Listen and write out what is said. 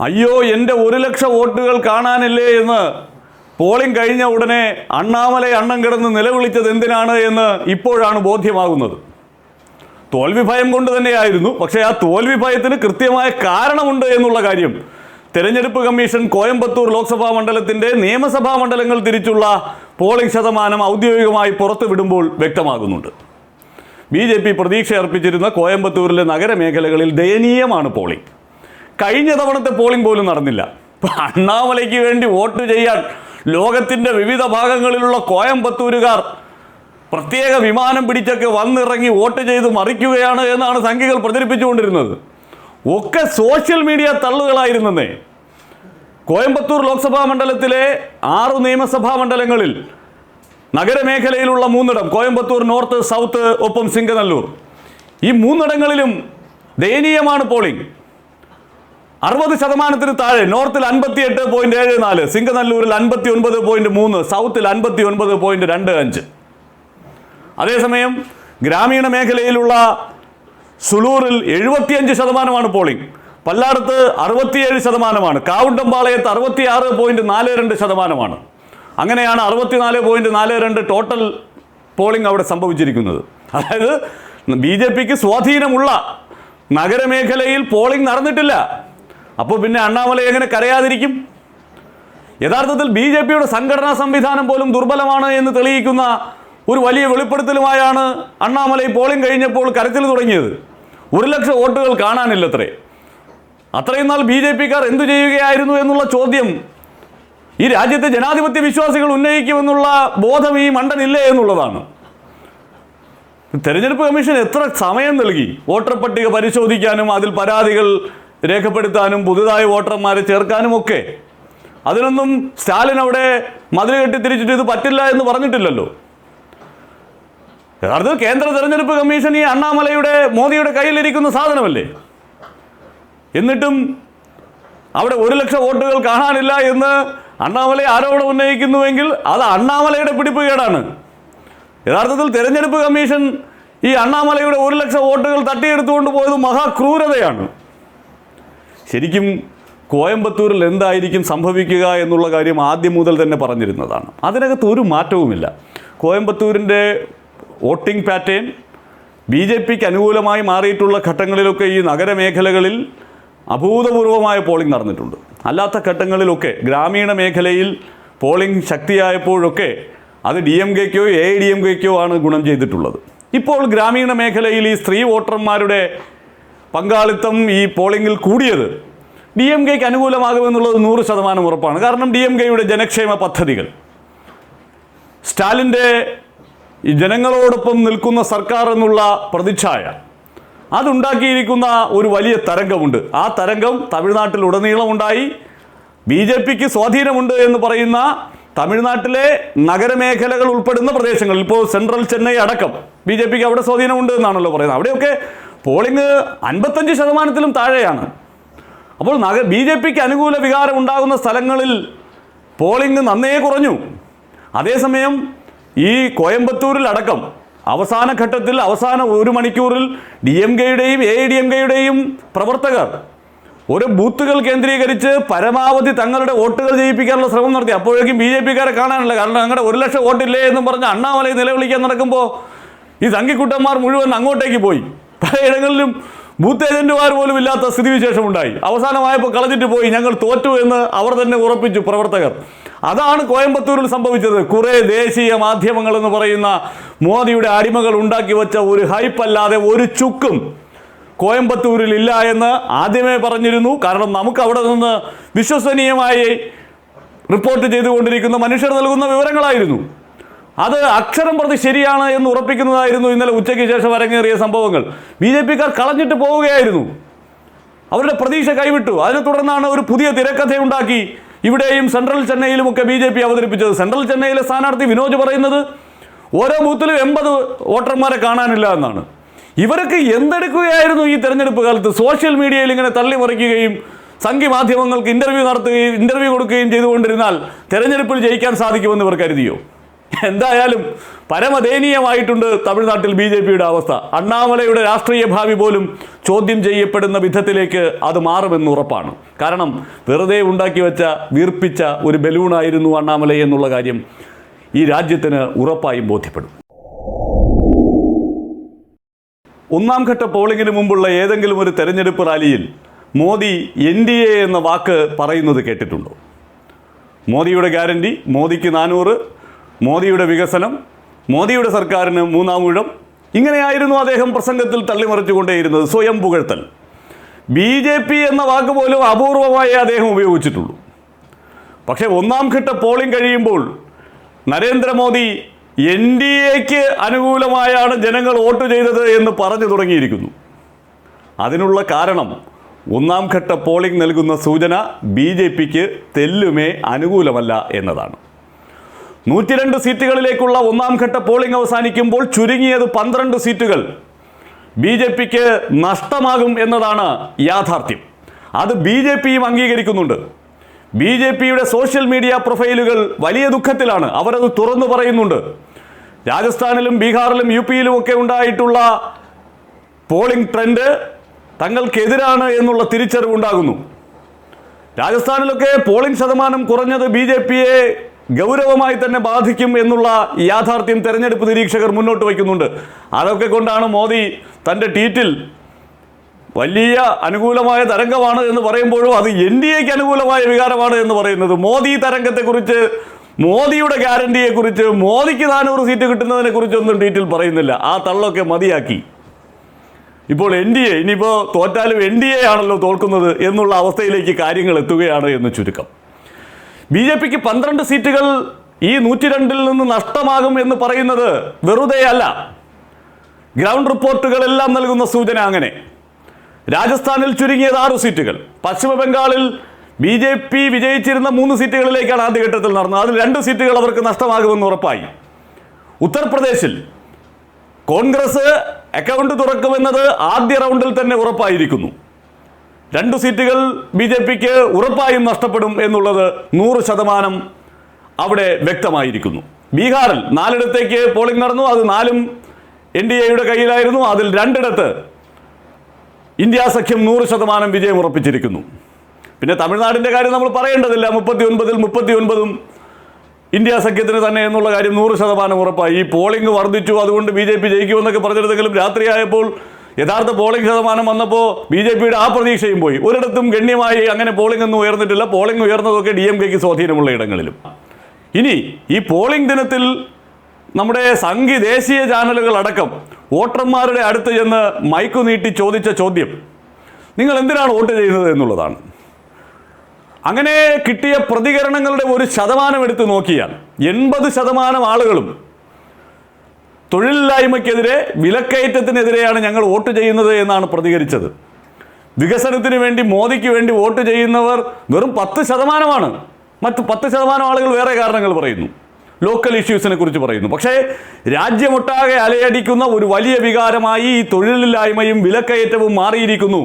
അയ്യോ എന്റെ ഒരു ലക്ഷം വോട്ടുകൾ കാണാനില്ലേ എന്ന്. പോളിംഗ് കഴിഞ്ഞ ഉടനെ അണ്ണാമലൈ അണ്ണം കിടന്ന് നിലവിളിച്ചത് എന്തിനാണ് എന്ന് ഇപ്പോഴാണ് ബോധ്യമാകുന്നത്. തോൽവി ഭയം കൊണ്ട് തന്നെയായിരുന്നു പക്ഷേ ആ തോൽവി ഭയത്തിന് കൃത്യമായ കാരണമുണ്ട് എന്നുള്ള കാര്യം. തെരഞ്ഞെടുപ്പ് കമ്മീഷൻ കോയമ്പത്തൂർ ലോക്സഭാ മണ്ഡലത്തിന്റെ നിയമസഭാ മണ്ഡലങ്ങൾ തിരിച്ചുള്ള പോളിംഗ് ശതമാനം ഔദ്യോഗികമായി പുറത്തുവിടുമ്പോൾ വ്യക്തമാകുന്നുണ്ട്. ബി ജെ പി പ്രതീക്ഷ അർപ്പിച്ചിരുന്ന കോയമ്പത്തൂരിലെ നഗരമേഖലകളിൽ ദയനീയമാണ് പോളിംഗ്. കഴിഞ്ഞ തവണത്തെ പോളിംഗ് പോലും നടന്നില്ല. അണ്ണാമലയ്ക്ക് വേണ്ടി വോട്ട് ചെയ്യാൻ ലോകത്തിന്റെ വിവിധ ഭാഗങ്ങളിലുള്ള കോയമ്പത്തൂരുകാർ പ്രത്യേക വിമാനം പിടിച്ചൊക്കെ വന്നിറങ്ങി വോട്ട് ചെയ്ത് മറിക്കുകയാണ് എന്നാണ് സംഖ്യകൾ പ്രചരിപ്പിച്ചുകൊണ്ടിരുന്നത്. ഒക്കെ സോഷ്യൽ മീഡിയ തള്ളുകളായിരുന്നേ കോയമ്പത്തൂർ ലോക്സഭാ മണ്ഡലത്തിലെ ആറ് നിയമസഭാ മണ്ഡലങ്ങളിൽ നഗരമേഖലയിലുള്ള മൂന്നിടം കോയമ്പത്തൂർ നോർത്ത് സൗത്ത് ഒപ്പം സിംഗനല്ലൂർ. ഈ മൂന്നിടങ്ങളിലും ദയനീയമാണ് പോളിംഗ് അറുപത് ശതമാനത്തിന് താഴെ നോർത്തിൽ അൻപത്തി എട്ട് പോയിന്റ് ഏഴ് നാല് സിംഗനല്ലൂരിൽ അൻപത്തി ഒൻപത് പോയിന്റ് മൂന്ന് സൗത്തിൽ അൻപത്തി ഒൻപത് പോയിന്റ് രണ്ട് അഞ്ച്. അതേസമയം ഗ്രാമീണ മേഖലയിലുള്ള സുളൂറിൽ എഴുപത്തിയഞ്ച് ശതമാനമാണ് പോളിംഗ് പല്ലാടത്ത് അറുപത്തിയേഴ് ശതമാനമാണ്. കാവുണ്ടമ്പാളയത്ത് അറുപത്തിയാറ് പോയിന്റ് നാല് രണ്ട് ശതമാനമാണ്. അങ്ങനെയാണ് അറുപത്തിനാല് പോയിന്റ് നാല് രണ്ട് ടോട്ടൽ പോളിംഗ് അവിടെ സംഭവിച്ചിരിക്കുന്നത്. അതായത് ബി ജെ പിക്ക് സ്വാധീനമുള്ള നഗരമേഖലയിൽ പോളിംഗ് നടന്നിട്ടില്ല. അപ്പോൾ പിന്നെ അണ്ണാമല എങ്ങനെ കരയാതിരിക്കും? യഥാർത്ഥത്തിൽ ബി ജെ പിയുടെ സംഘടനാ സംവിധാനം പോലും ദുർബലമാണ് എന്ന് തെളിയിക്കുന്ന ഒരു വലിയ വെളിപ്പെടുത്തലുമായാണ് അണ്ണാമലൈ പോളിംഗ് കഴിഞ്ഞപ്പോൾ കരച്ചിൽ തുടങ്ങിയത്. ഒരു ലക്ഷം വോട്ടുകൾ കാണാനില്ലത്രേ. അത്രയും നാൾ ബി ജെ പിക്കാർ എന്തു ചെയ്യുകയായിരുന്നു എന്നുള്ള ചോദ്യം ഈ രാജ്യത്തെ ജനാധിപത്യ വിശ്വാസികൾ ഉന്നയിക്കുമെന്നുള്ള ബോധം ഈ മണ്ടനില്ലേ എന്നുള്ളതാണ്. തെരഞ്ഞെടുപ്പ് കമ്മീഷൻ എത്ര സമയം നൽകി? വോട്ടർ പട്ടിക പരിശോധിക്കാനും അതിൽ പരാതികൾ രേഖപ്പെടുത്താനും പുതുതായി വോട്ടർമാരെ ചേർക്കാനും ഒക്കെ അതിനൊന്നും സ്റ്റാലിൻ അവിടെ മതിൽ കെട്ടി തിരിച്ചിട്ട് ഇത് പറ്റില്ല എന്ന് പറഞ്ഞിട്ടില്ലല്ലോ. യഥാർത്ഥത്തിൽ കേന്ദ്ര തെരഞ്ഞെടുപ്പ് കമ്മീഷൻ ഈ അണ്ണാമലയുടെ മോദിയുടെ കയ്യിലിരിക്കുന്ന സാധനമല്ലേ? എന്നിട്ടും അവിടെ ഒരു ലക്ഷം വോട്ടുകൾ കാണാനില്ല എന്ന് അണ്ണാമല ആരോപണം ഉന്നയിക്കുന്നുവെങ്കിൽ അത് അണ്ണാമലയുടെ പിടിപ്പുകേടാണ് യഥാർത്ഥത്തിൽ തെരഞ്ഞെടുപ്പ് കമ്മീഷൻ ഈ അണ്ണാമലയുടെ ഒരു ലക്ഷം വോട്ടുകൾ തട്ടിയെടുത്തുകൊണ്ട് പോയത് മഹാക്രൂരതയാണ്. ശരിക്കും കോയമ്പത്തൂരിൽ എന്തായിരിക്കും സംഭവിക്കുക എന്നുള്ള കാര്യം ആദ്യം മുതൽ തന്നെ പറഞ്ഞിരുന്നതാണ്. അതിനകത്ത് ഒരു മാറ്റവുമില്ല. കോയമ്പത്തൂരിന്റെ വോട്ടിംഗ് പാറ്റേൺ ബി ജെ പിക്ക് അനുകൂലമായി മാറിയിട്ടുള്ള ഘട്ടങ്ങളിലൊക്കെ ഈ നഗരമേഖലകളിൽ അഭൂതപൂർവമായ പോളിംഗ് നടന്നിട്ടുണ്ട്. അല്ലാത്ത ഘട്ടങ്ങളിലൊക്കെ ഗ്രാമീണ മേഖലയിൽ പോളിംഗ് ശക്തിയായപ്പോഴൊക്കെ അത് ഡി എം കെക്കോ എ ഡി എം കെക്കോ ആണ് ഗുണം ചെയ്തിട്ടുള്ളത്. ഇപ്പോൾ ഗ്രാമീണ മേഖലയിൽ ഈ സ്ത്രീ വോട്ടർമാരുടെ പങ്കാളിത്തം ഈ പോളിംഗിൽ കൂടിയത് ഡി എം കെക്ക് അനുകൂലമാകുമെന്നുള്ളത് നൂറ് ശതമാനം ഉറപ്പാണ്. കാരണം ഡി എം കെയുടെ ജനക്ഷേമ പദ്ധതികൾ. സ്റ്റാലിന്റെ ജനങ്ങളോടൊപ്പം നിൽക്കുന്ന സർക്കാർ എന്നുള്ള പ്രതിച്ഛായ അതുണ്ടാക്കിയിരിക്കുന്ന ഒരു വലിയ തരംഗമുണ്ട്. ആ തരംഗം തമിഴ്നാട്ടിൽ ഉടനീളമുണ്ടായി ബി ജെ പിക്ക് സ്വാധീനമുണ്ട് എന്ന് പറയുന്ന തമിഴ്നാട്ടിലെ നഗരമേഖലകൾ ഉൾപ്പെടുന്ന പ്രദേശങ്ങളിൽ ഇപ്പോൾ സെൻട്രൽ ചെന്നൈ അടക്കം. ബി ജെ പിക്ക് അവിടെ സ്വാധീനമുണ്ട് എന്നാണല്ലോ പറയുന്നത്. അവിടെയൊക്കെ പോളിംഗ് അൻപത്തഞ്ച് ശതമാനത്തിലും താഴെയാണ്. അപ്പോൾ നഗ ബി ജെ പിക്ക് അനുകൂല വികാരം ഉണ്ടാകുന്ന സ്ഥലങ്ങളിൽ പോളിംഗ് നന്നേ കുറഞ്ഞു. അതേസമയം ഈ കോയമ്പത്തൂരിൽ അടക്കം അവസാന ഘട്ടത്തിൽ അവസാന ഒരു മണിക്കൂറിൽ ഡി എം കെയുടെയും എ ഡി എം കെയുടെയും പ്രവർത്തകർ ഒരു ബൂത്തുകൾ കേന്ദ്രീകരിച്ച് പരമാവധി തങ്ങളുടെ വോട്ടുകൾ ജയിപ്പിക്കാനുള്ള ശ്രമം നടത്തി. അപ്പോഴേക്കും ബി ജെ പിക്കാരെ കാണാനില്ല. കാരണം ഞങ്ങളുടെ ഒരു ലക്ഷം വോട്ടില്ലേ എന്നും പറഞ്ഞ് അണ്ണാമലൈ നിലവിളിക്കാൻ നടക്കുമ്പോൾ ഈ സംഘിക്കുട്ടന്മാർ മുഴുവൻ അങ്ങോട്ടേക്ക് പോയി. പലയിടങ്ങളിലും ബൂത്ത് ഏജന്റുമാർ പോലും ഇല്ലാത്ത സ്ഥിതിവിശേഷം ഉണ്ടായി അവസാനമായപ്പോൾ കളഞ്ഞിട്ട് പോയി. ഞങ്ങൾ തോറ്റു എന്ന് അവർ തന്നെ ഉറപ്പിച്ചു പ്രവർത്തകർ. അതാണ് കോയമ്പത്തൂരിൽ സംഭവിച്ചത്. കുറേ ദേശീയ മാധ്യമങ്ങൾ എന്ന് പറയുന്ന മോദിയുടെ അടിമകൾ ഉണ്ടാക്കി വെച്ച ഒരു ഹൈപ്പ് അല്ലാതെ ഒരു ചുക്കും കോയമ്പത്തൂരിൽ ഇല്ല എന്ന് ആദ്യമേ പറഞ്ഞിരുന്നു. കാരണം നമുക്ക് അവിടെ നിന്ന് വിശ്വസനീയമായി റിപ്പോർട്ട് ചെയ്തുകൊണ്ടിരിക്കുന്ന മനുഷ്യർ നൽകുന്ന വിവരങ്ങളായിരുന്നു. അത് അക്ഷരം പ്രതി ശരിയാണ് എന്ന് ഉറപ്പിക്കുന്നതായിരുന്നു ഇന്നലെ ഉച്ചയ്ക്ക് ശേഷം അരങ്ങേറിയ സംഭവങ്ങൾ. ബി ജെ പിക്കാർ കളഞ്ഞിട്ട് പോവുകയായിരുന്നു. അവരുടെ പ്രതീക്ഷ കൈവിട്ടു. അതിനെ തുടർന്നാണ് ഒരു പുതിയ തിരക്കഥ ഉണ്ടാക്കി ഇവിടെയും സെൻട്രൽ ചെന്നൈയിലുമൊക്കെ ബി ജെ പി അവതരിപ്പിച്ചത്. സെൻട്രൽ ചെന്നൈയിലെ സ്ഥാനാർത്ഥി വിനോജ് പറയുന്നത് ഓരോ ബൂത്തിലും എൺപത് വോട്ടർമാരെ കാണാനില്ല എന്നാണ്. ഇവരൊക്കെ എന്തെടുക്കുകയായിരുന്നു ഈ തെരഞ്ഞെടുപ്പ് കാലത്ത്? സോഷ്യൽ മീഡിയയിൽ ഇങ്ങനെ തള്ളിമറിക്കുകയും സംഘി മാധ്യമങ്ങൾക്ക് ഇന്റർവ്യൂ നടത്തുകയും ഇന്റർവ്യൂ കൊടുക്കുകയും ചെയ്തുകൊണ്ടിരുന്നാൽ തെരഞ്ഞെടുപ്പിൽ ജയിക്കാൻ സാധിക്കുമെന്ന് ഇവർ കരുതിയോ? എന്തായാലും പരമദയനീയമായിട്ടുണ്ട് തമിഴ്നാട്ടിൽ ബി ജെ പിയുടെ അവസ്ഥ. അണ്ണാമലയുടെ രാഷ്ട്രീയ ഭാവി പോലും ചോദ്യം ചെയ്യപ്പെടുന്ന വിധത്തിലേക്ക് അത് മാറുമെന്ന് ഉറപ്പാണ്. കാരണം വെറുതെ ഉണ്ടാക്കി വെച്ച വീർപ്പിച്ച ഒരു ബലൂണായിരുന്നു അണ്ണാമല എന്നുള്ള കാര്യം ഈ രാജ്യത്തിന് ഉറപ്പായും ബോധ്യപ്പെടും. ഒന്നാം ഘട്ട പോളിംഗിന് മുമ്പുള്ള ഏതെങ്കിലും ഒരു തെരഞ്ഞെടുപ്പ് റാലിയിൽ മോദി എൻ ഡി എ എന്ന വാക്ക് പറയുന്നത് കേട്ടിട്ടുണ്ടോ? മോദിയുടെ ഗ്യാരണ്ടി മോദിക്ക് നാനൂറ് മോദിയുടെ വികസനം മോദിയുടെ സർക്കാരിന് മൂന്നാം ഊഴം ഇങ്ങനെയായിരുന്നു അദ്ദേഹം പ്രസംഗത്തിൽ തള്ളിമറിച്ചുകൊണ്ടേയിരുന്നത് സ്വയം പുകഴ്ത്തൽ. ബി ജെ പി എന്ന വാക്ക് പോലും അപൂർവമായി അദ്ദേഹം ഉപയോഗിച്ചിട്ടുള്ളൂ. പക്ഷേ ഒന്നാം ഘട്ട പോളിംഗ് കഴിയുമ്പോൾ നരേന്ദ്രമോദി എൻ ഡി എക്ക് അനുകൂലമായാണ് ജനങ്ങൾ വോട്ട് ചെയ്തത് എന്ന് പറഞ്ഞു തുടങ്ങിയിരിക്കുന്നു. അതിനുള്ള കാരണം ഒന്നാം ഘട്ട പോളിംഗ് നൽകുന്ന സൂചന ബി ജെ പിക്ക് തെല്ലുമേ അനുകൂലമല്ല എന്നതാണ്. നൂറ്റിരണ്ട് സീറ്റുകളിലേക്കുള്ള ഒന്നാം ഘട്ട പോളിംഗ് അവസാനിക്കുമ്പോൾ ചുരുങ്ങിയത് പന്ത്രണ്ട് സീറ്റുകൾ. ബി ജെ പിക്ക് നഷ്ടമാകും എന്നതാണ് യാഥാർത്ഥ്യം. അത് ബി ജെ പിയും അംഗീകരിക്കുന്നുണ്ട്. ബി ജെ പിയുടെ സോഷ്യൽ മീഡിയ പ്രൊഫൈലുകൾ വലിയ ദുഃഖത്തിലാണ്. അവരത് തുറന്നു പറയുന്നുണ്ട്. രാജസ്ഥാനിലും ബീഹാറിലും യു പിയിലും ഒക്കെ ഉണ്ടായിട്ടുള്ള പോളിംഗ് ട്രെൻഡ് തങ്ങൾക്കെതിരാണ് എന്നുള്ള തിരിച്ചറിവുണ്ടാകുന്നു രാജസ്ഥാനിലൊക്കെ പോളിംഗ് ശതമാനം കുറഞ്ഞത് ബി ജെ പിയെ ഗൗരവമായി തന്നെ ബാധിക്കും എന്നുള്ള യാഥാർത്ഥ്യം തെരഞ്ഞെടുപ്പ് നിരീക്ഷകർ മുന്നോട്ട് വയ്ക്കുന്നുണ്ട്. അതൊക്കെ കൊണ്ടാണ് മോദി തന്റെ ട്വീറ്റിൽ വലിയ അനുകൂലമായ തരംഗമാണ് എന്ന് പറയുമ്പോഴും അത് എൻ ഡി എക്ക് അനുകൂലമായ വികാരമാണ് എന്ന് പറയുന്നത്. മോദി തരംഗത്തെക്കുറിച്ച് മോദിയുടെ ഗ്യാരണ്ടിയെക്കുറിച്ച് മോദിക്ക് നാനൂറ് സീറ്റ് കിട്ടുന്നതിനെ കുറിച്ചൊന്നും ട്വീറ്റിൽ പറയുന്നില്ല. ആ തള്ളൊക്കെ മതിയാക്കി. ഇപ്പോൾ എൻ ഡി എ ഇനിയിപ്പോൾ തോറ്റാലും എൻ ഡി എ ആണല്ലോ തോൽക്കുന്നത് എന്നുള്ള അവസ്ഥയിലേക്ക് കാര്യങ്ങൾ എത്തുകയാണ് എന്ന് ചുരുക്കം. ബി ജെ പിക്ക് പന്ത്രണ്ട് സീറ്റുകൾ ഈ നൂറ്റി രണ്ടിൽ നിന്ന് നഷ്ടമാകും എന്ന് പറയുന്നത് വെറുതെ അല്ല ഗ്രൗണ്ട് റിപ്പോർട്ടുകളെല്ലാം നൽകുന്ന സൂചന അങ്ങനെ. രാജസ്ഥാനിൽ ചുരുങ്ങിയത് ആറ് സീറ്റുകൾ. പശ്ചിമ ബംഗാളിൽ ബി ജെ പി വിജയിച്ചിരുന്ന മൂന്ന് സീറ്റുകളിലേക്കാണ് ആദ്യഘട്ടത്തിൽ നടന്നത്. അതിൽ രണ്ട് സീറ്റുകൾ അവർക്ക് നഷ്ടമാകുമെന്ന് ഉറപ്പായി. ഉത്തർപ്രദേശിൽ കോൺഗ്രസ് അക്കൗണ്ട് തുറക്കുമെന്നത് ആദ്യ റൗണ്ടിൽ തന്നെ ഉറപ്പായിരിക്കുന്നു. രണ്ട് സീറ്റുകൾ ബി ജെ പിക്ക് ഉറപ്പായും നഷ്ടപ്പെടും എന്നുള്ളത് നൂറ് ശതമാനം അവിടെ വ്യക്തമായിരിക്കുന്നു. ബീഹാറിൽ നാലിടത്തേക്ക് പോളിംഗ് നടന്നു അത് നാലും എൻ ഡി എയുടെ കയ്യിലായിരുന്നു. അതിൽ രണ്ടിടത്ത് ഇന്ത്യ സഖ്യം നൂറ് ശതമാനം വിജയം ഉറപ്പിച്ചിരിക്കുന്നു. പിന്നെ തമിഴ്നാടിന്റെ കാര്യം നമ്മൾ പറയേണ്ടതില്ല. മുപ്പത്തി ഒൻപതിൽ മുപ്പത്തി ഒൻപതും ഇന്ത്യ സഖ്യത്തിന് തന്നെ എന്നുള്ള കാര്യം നൂറ് ശതമാനം ഉറപ്പായി. ഈ പോളിംഗ് വർദ്ധിച്ചു അതുകൊണ്ട് ബി ജെ പി ജയിക്കുമെന്നൊക്കെ പറഞ്ഞിരുന്നെങ്കിലും രാത്രിയായപ്പോൾ യഥാർത്ഥ പോളിംഗ് ശതമാനം വന്നപ്പോൾ ബി ജെ പിയുടെ ആ പ്രതീക്ഷയും പോയി. ഒരിടത്തും ഗണ്യമായി അങ്ങനെ പോളിംഗ് ഒന്നും ഉയർന്നിട്ടില്ല. പോളിംഗ് ഉയർന്നതൊക്കെ ഡി എം കെക്ക് സ്വാധീനമുള്ള ഇടങ്ങളിലും. ഇനി ഈ പോളിംഗ് ദിനത്തിൽ നമ്മുടെ സംഘി ദേശീയ ചാനലുകൾ അടക്കം വോട്ടർമാരുടെ അടുത്ത് ചെന്ന് മൈക്കു നീട്ടി ചോദിച്ച ചോദ്യം നിങ്ങൾ എന്തിനാണ് വോട്ട് ചെയ്യുന്നത് എന്നുള്ളതാണ്. അങ്ങനെ കിട്ടിയ പ്രതികരണങ്ങളുടെ ഒരു ശതമാനം എടുത്ത് നോക്കിയാൽ എൺപത് ശതമാനം ആളുകളും തൊഴിലില്ലായ്മയ്ക്കെതിരെ വിലക്കയറ്റത്തിനെതിരെയാണ് ഞങ്ങൾ വോട്ട് ചെയ്യുന്നത് എന്നാണ് പ്രതികരിച്ചത്. വികസനത്തിന് വേണ്ടി മോദിക്ക് വേണ്ടി വോട്ട് ചെയ്യുന്നവർ വെറും പത്ത് ശതമാനമാണ്. മറ്റ് പത്ത് ശതമാനം ആളുകൾ വേറെ കാരണങ്ങൾ പറയുന്നു. ലോക്കൽ ഇഷ്യൂസിനെ കുറിച്ച് പറയുന്നു. പക്ഷേ രാജ്യമൊട്ടാകെ അലയടിക്കുന്ന ഒരു വലിയ വികാരമായി ഈ തൊഴിലില്ലായ്മയും വിലക്കയറ്റവും മാറിയിരിക്കുന്നു.